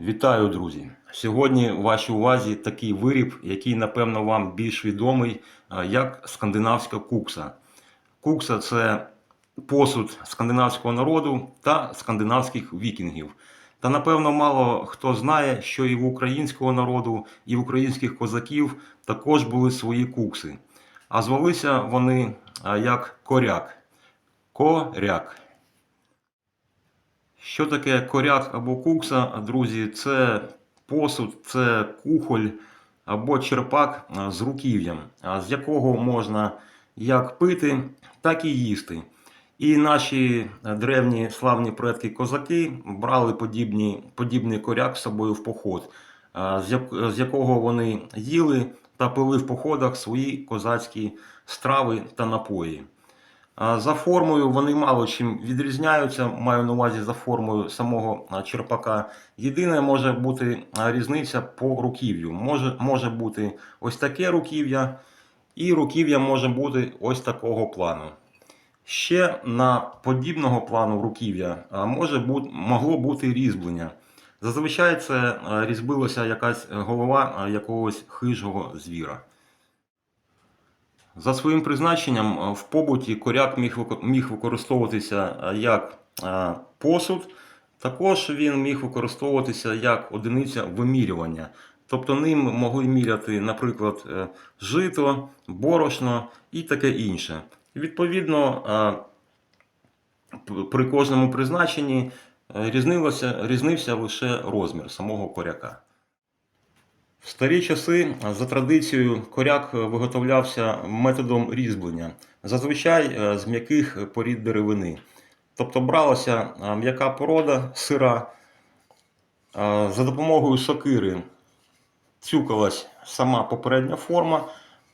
Вітаю, друзі! Сьогодні вашій увазі такий виріб, який, напевно, вам більш відомий як скандинавська кукса. Кукса це посуд скандинавського народу та скандинавських вікінгів. Та напевно мало хто знає, що і в українського народу, і в українських козаків також були свої кукси. А звалися вони як коряк. Коряк. Що таке коряк або кукса, друзі? Це посуд, це кухоль або черпак з руків'ям, з якого можна як пити, так і їсти. І наші древні славні предки козаки брали подібні, подібний коряк з собою в поход, з якого вони їли та пили в походах свої козацькі страви та напої. За формою вони мало чим відрізняються, маю на увазі за формою самого черпака. Єдине може бути різниця по руків'ю. Може, може бути ось таке руків'я, і руків'я може бути ось такого плану. Ще на подібного плану руків'я може бути, могло бути різьблення. Зазвичай це різьбилася якась голова якогось хижого звіра. За своїм призначенням е, в побуті коряк міг, вико- використовуватися е, як е, посуд, також він міг використовуватися як одиниця вимірювання. Тобто ним могли міряти, наприклад, жито, борошно і таке інше. Відповідно, при кожному призначенні різнився лише розмір самого коряка. В старі часи за традицією коряк виготовлявся методом різьблення, зазвичай е, з м'яких порід деревини. Тобто бралася е, м'яка порода сира, е, за допомогою сокири цюкалась сама попередня форма,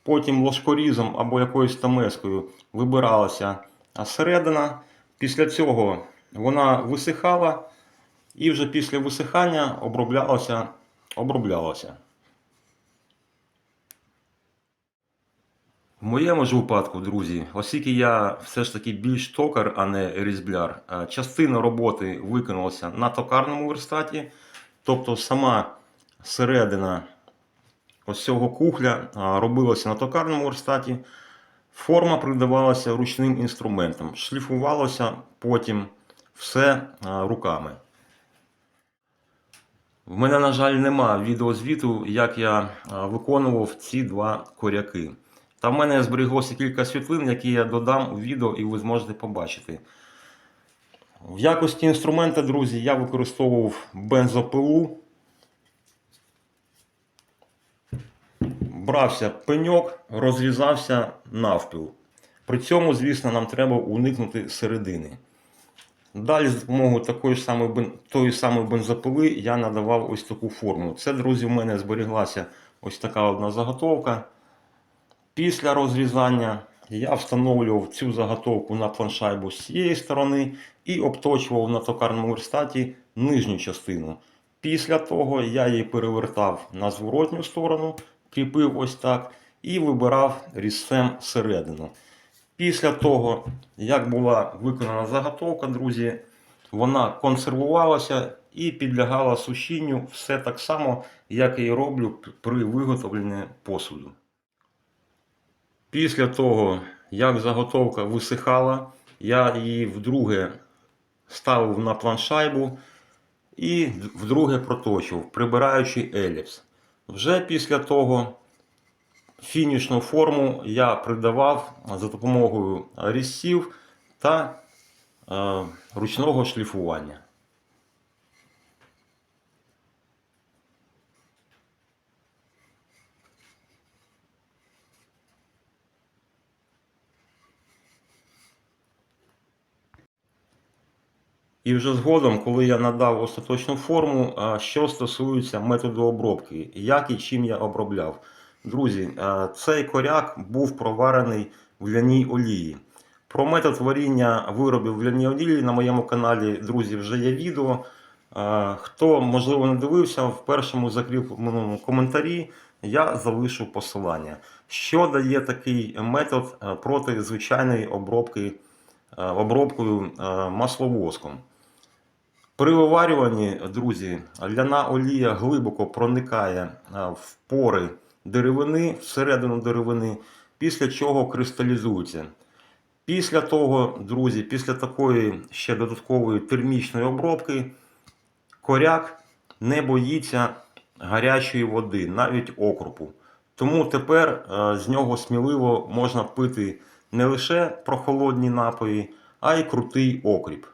потім ложкорізом або якоюсь тамескою вибиралася е, середина. Після цього вона висихала і вже після висихання оброблялася. оброблялася. В моєму ж випадку, друзі, оскільки я все ж таки більш токар, а не різбляр, е, частина роботи виконалася на токарному верстаті, тобто сама середина ось цього кухля робилася на токарному верстаті, форма придавалася ручним інструментом, шліфувалося потім все руками. В мене, на жаль, нема відеозвіту, як я виконував ці два коряки. Та в мене зберіглося кілька світлин, які я додам у відео, і ви зможете побачити. В якості інструмента, друзі, я використовував бензопилу. Брався пеньок, розрізався навпіл. При цьому, звісно, нам треба уникнути середини. Далі, за допомогою такої самої, тої самої бензопили я надавав ось таку форму. Це, друзі, в мене зберіглася ось така одна заготовка. Після розрізання я встановлював цю заготовку на планшайбу з цієї сторони і обточував на токарному верстаті нижню частину. Після того я її перевертав на зворотню сторону, кріпив ось так і вибирав різцем середину. Після того, як була виконана заготовка, друзі, вона консервувалася і підлягала сушінню все так само, як і роблю при виготовленні посуду. Після того, як заготовка висихала, я її вдруге ставив на планшайбу і вдруге проточував, прибираючи еліпс. Вже після того фінішну форму я придавав за допомогою різців та е, ручного шліфування. І вже згодом, коли я надав остаточну форму, що стосується методу обробки, як і чим я обробляв. Друзі, цей коряк був проварений в ляній олії. Про метод варіння виробів в ляній олії на моєму каналі, друзі, вже є відео. Хто, можливо, не дивився, в першому закріпленому коментарі я залишу посилання. Що дає такий метод проти звичайної обробки, обробкою масловоском? При виварюванні, друзі, ляна олія глибоко проникає в пори деревини, всередину деревини, після чого кристалізується. Після того, друзі, після такої ще додаткової термічної обробки, коряк не боїться гарячої води, навіть окропу. Тому тепер е, з нього сміливо можна пити не лише прохолодні напої, а й крутий окріп.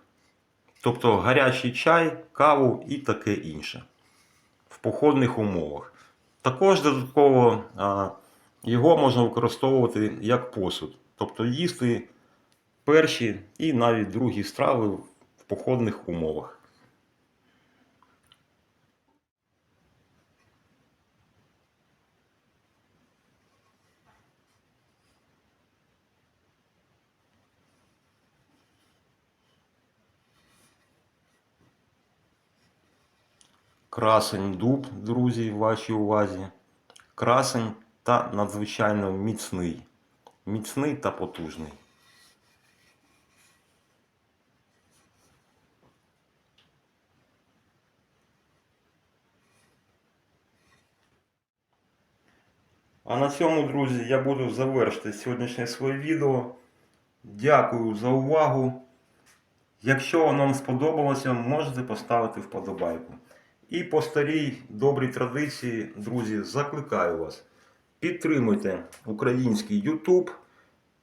Тобто гарячий чай, каву і таке інше в походних умовах. Також додатково його можна використовувати як посуд, тобто їсти перші і навіть другі страви в походних умовах. Красень дуб, друзі, в вашій увазі. Красень та надзвичайно міцний. Міцний та потужний. А на цьому, друзі, я буду завершити сьогоднішнє своє відео. Дякую за увагу. Якщо воно вам сподобалося, можете поставити вподобайку. І по старій добрій традиції, друзі, закликаю вас. Підтримуйте український YouTube,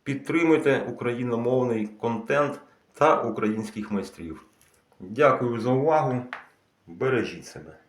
підтримуйте україномовний контент та українських майстрів. Дякую за увагу. Бережіть себе.